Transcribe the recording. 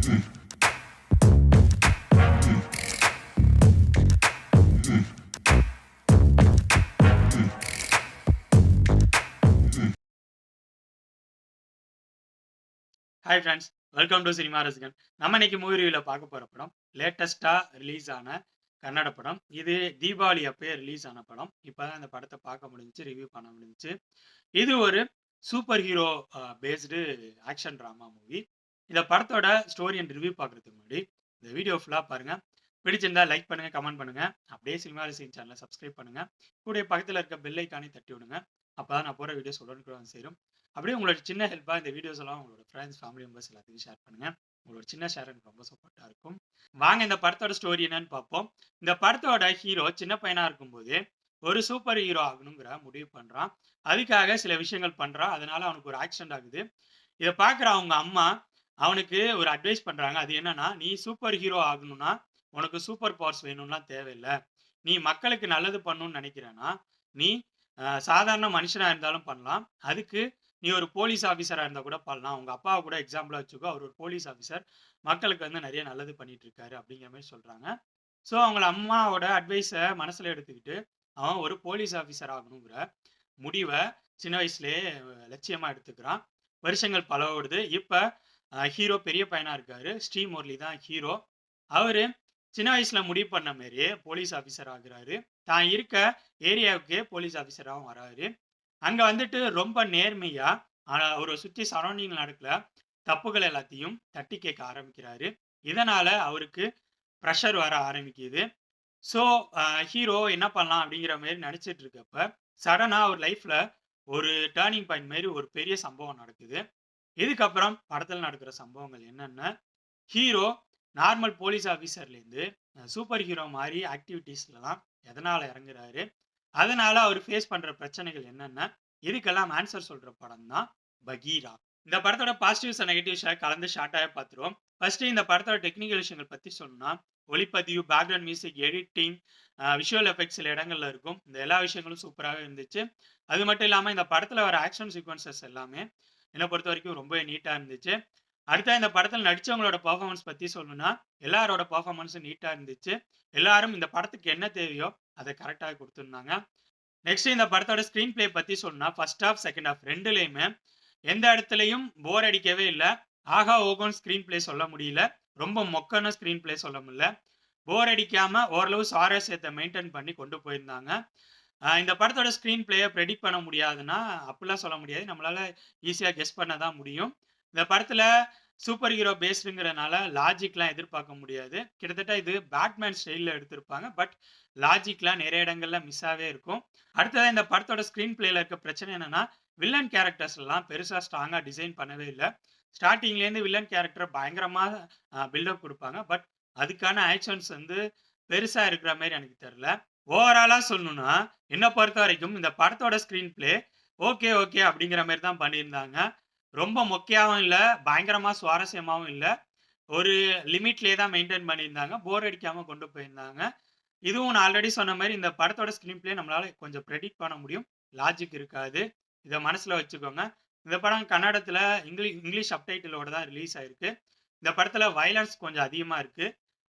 Hi friends welcome to cinema Rasigan நம்ம இன்னைக்கு movie ரிவியூவில் பார்க்க போகிற படம் லேட்டஸ்ட்டாக ரிலீஸ் ஆன கன்னட படம். இது தீபாவளி அப்பயே ரிலீஸ் ஆன படம். இப்போ தான் இந்த படத்தை பார்க்க முடிஞ்சுச்சு ரிவ்யூ பண்ண முடிஞ்சிச்சு. இது ஒரு super hero based action drama movie இந்த படத்தோட ஸ்டோரி அண்ட் ரிவ்யூ பார்க்குறதுக்கு முன்னாடி இந்த வீடியோ ஃபுல்லாக பாருங்கள் பிடிச்சிருந்தா லைக் பண்ணுங்கள் கமெண்ட் பண்ணுங்கள் அப்படியே சினிமா ரசிகன் சேனலை சப்ஸ்கிரைப் பண்ணுங்கள் கூடிய பக்கத்தில் இருக்க பெல் ஐக்கானே தட்டி விடுங்க. அப்போ தான் நான் போகிற வீடியோஸ் உடனுக்குடன் சேரும். அப்படியே உங்களோட சின்ன ஹெல்ப்பாக இந்த வீடியோஸ் எல்லாம் உங்களோட ஃப்ரெண்ட்ஸ் ஃபேமிலி மெம்பர்ஸ் எல்லாத்துக்கும் ஷேர் பண்ணுங்க. உங்களோட சின்ன ஷேர் எனக்கு ரொம்ப சப்போர்ட்டாக இருக்கும். வாங்க இந்த படத்தோட ஸ்டோரி என்னன்னு பார்ப்போம். இந்த படத்தோட ஹீரோ சின்ன பையனாக இருக்கும்போது ஒரு சூப்பர் ஹீரோ ஆகணுங்கிற முடிவு பண்ணுறான் அதுக்காக சில விஷயங்கள் பண்ணுறான் அதனால அவனுக்கு ஒரு ஆக்சிடென்ட் ஆகுது. இதை பார்க்குற அவங்க அம்மா அவனுக்கு ஒரு அட்வைஸ் பண்றாங்க. அது என்னன்னா நீ சூப்பர் ஹீரோ ஆகணும்னா உனக்கு சூப்பர் பவர்ஸ் வேணும்லாம் தேவையில்லை. நீ மக்களுக்கு நல்லது பண்ணணும்னு நினைக்கிறேன்னா நீ சாதாரண மனுஷனாக இருந்தாலும் பண்ணலாம். அதுக்கு நீ ஒரு போலீஸ் ஆஃபீஸராக இருந்தால் கூட பண்ணலாம். உங்கள் அப்பாவை கூட எக்ஸாம்பிளாக வச்சுக்கோ. அவர் ஒரு போலீஸ் ஆஃபீஸர் மக்களுக்கு வந்து நிறைய நல்லது பண்ணிட்டு இருக்காரு. அப்படிங்கிற மாதிரி சொல்கிறாங்க ஸோ அவங்கள அம்மாவோட அட்வைஸை மனசில் எடுத்துக்கிட்டு அவன் ஒரு போலீஸ் ஆஃபீஸர் ஆகணுங்கிற முடிவை சின்ன வயசுலேயே லட்சியமாக எடுத்துக்கிறான். வருஷங்கள் பல ஓடுது ஹீரோ பெரிய பையனாக இருக்கார். ஸ்ரீ முரளி தான் ஹீரோ. அவர் சின்ன வயசில் முடிவு பண்ண மாரி போலீஸ் ஆஃபீஸர் ஆகுறாரு. தான் இருக்க ஏரியாவுக்கு போலீஸ் ஆஃபீஸராகவும் வராரு. அங்கே வந்துட்டு ரொம்ப நேர்மையாக அவரை சுற்றி சரௌண்டிங்கில் சரௌண்டிங் நடக்கல. தப்புகள் எல்லாத்தையும் தட்டி கேட்க ஆரம்பிக்கிறாரு. இதனால் அவருக்கு ப்ரெஷர் வர ஆரம்பிக்குது. ஸோ ஹீரோ என்ன பண்ணலாம் அப்படிங்கிற மாதிரி நினச்சிட்டு இருக்கப்ப சடனாக அவர் லைஃப்பில் ஒரு டேர்னிங் பாயிண்ட் மாரி ஒரு பெரிய சம்பவம் நடக்குது. இதுக்கப்புறம் படத்தில் நடக்கிற சம்பவங்கள் என்னென்ன ஹீரோ நார்மல் போலீஸ் ஆஃபீஸர்லேருந்து சூப்பர் ஹீரோ மாதிரி ஆக்டிவிட்டீஸ்லாம் எதனால் இறங்குறாரு? அதனால் அவர் ஃபேஸ் பண்ணுற பிரச்சனைகள் என்னென்ன இதுக்கெல்லாம் ஆன்சர் சொல்கிற படம் தான் பகீரா. இந்த படத்தோட பாசிட்டிவ்ஸ் நெகட்டிவ்ஸை கலந்து ஷார்ட்டாக பார்த்துருவோம் ஃபர்ஸ்ட் இந்த படத்தோட டெக்னிக்கல் விஷயங்கள் பற்றி சொல்லணும்னா ஒளிப்பதிவு background music editing visual effects சில இடங்கள்ல இருக்கும். இந்த எல்லா விஷயங்களும் சூப்பராக இருந்துச்சு. அது மட்டும் இல்லாமல் இந்த படத்தில் வர ஆக்ஷன் சீக்வன்சஸ் எல்லாமே என்னை பொறுத்த வரைக்கும் ரொம்ப நீட்டாக இருந்துச்சு. அடுத்த இந்த படத்தில் நடிச்சவங்களோட பர்ஃபார்மன்ஸ் பற்றி சொல்லணும்னா எல்லாரோட பர்ஃபார்மன்ஸும் நீட்டாக இருந்துச்சு. எல்லாரும் இந்த படத்துக்கு என்ன தேவையோ அதை கரெக்டாக கொடுத்துருந்தாங்க. நெக்ஸ்ட் இந்த படத்தோட ஸ்க்ரீன் ப்ளே பற்றி சொல்லணும்னா ஃபர்ஸ்ட் ஹாஃப் செகண்ட் ஹாஃப் ரெண்டுலேயுமே எந்த இடத்துலையும் போர் அடிக்கவே இல்லை. ஆகா ஓகோன்னு ஸ்க்ரீன் ப்ளே சொல்ல முடியல. ரொம்ப மொக்கன்னு ஸ்க்ரீன் பிளே சொல்ல முடியல. போர் அடிக்காம ஓரளவு சுவாரஸ்யத்தை மெயின்டைன் பண்ணி கொண்டு போயிருந்தாங்க. இந்த படத்தோட ஸ்க்ரீன் பிளேயை ப்ரெடிக்ட் பண்ண முடியாதுன்னா அப்படிலாம் சொல்ல முடியாது. நம்மளால ஈஸியாக கெஸ் பண்ண தான் முடியும். இந்த படத்தில் சூப்பர் ஹீரோ பேஸ்டுங்கிறனால லாஜிக்லாம் எதிர்பார்க்க முடியாது. கிட்டத்தட்ட இது பேட்மேன் ஸ்டைலில் எடுத்திருப்பாங்க. பட் லாஜிக்லாம் நிறைய இடங்களில் மிஸ் ஆகவே இருக்கும். அடுத்தது இந்த படத்தோட ஸ்க்ரீன் பிளேயில் இருக்க பிரச்சனை என்னென்னா வில்லன் கேரக்டர்ஸ்லாம் பெருசாக ஸ்ட்ராங்காக டிசைன் பண்ணவே இல்லை. ஸ்டார்டிங்லேருந்து வில்லன் கேரக்டர் பயங்கரமாக பில்டப் கொடுப்பாங்க. பட் அதுக்கான ஆக்ஷன்ஸ் வந்து பெருசாக இருக்கிற மாதிரி எனக்கு தெரில ஓவராலாக சொல்லணும்னா என்னை பொறுத்த வரைக்கும் இந்த படத்தோட ஸ்க்ரீன் பிளே ஓகே ஓகே அப்படிங்கிற மாதிரி தான் பண்ணியிருந்தாங்க. ரொம்ப மொக்கையாகவும் இல்லை பயங்கரமாக சுவாரஸ்யமாகவும் இல்லை. ஒரு லிமிட்லேயே தான் மெயின்டைன் பண்ணியிருந்தாங்க. போர் அடிக்காமல் கொண்டு போயிருந்தாங்க. இதுவும் நான் ஆல்ரெடி சொன்ன மாதிரி இந்த படத்தோட ஸ்க்ரீன் பிளே நம்மளால் கொஞ்சம் ப்ரெடிக்ட் பண்ண முடியும். லாஜிக் இருக்காது. இதை மனசில் வச்சுக்கோங்க. இந்த படம் கன்னடத்தில் இங்கிலீஷ் இங்கிலீஷ் சப்டைட்டிலோட தான் ரிலீஸ் ஆயிருக்கு. இந்த படத்தில் வயலன்ஸ் கொஞ்சம் அதிகமாக இருக்குது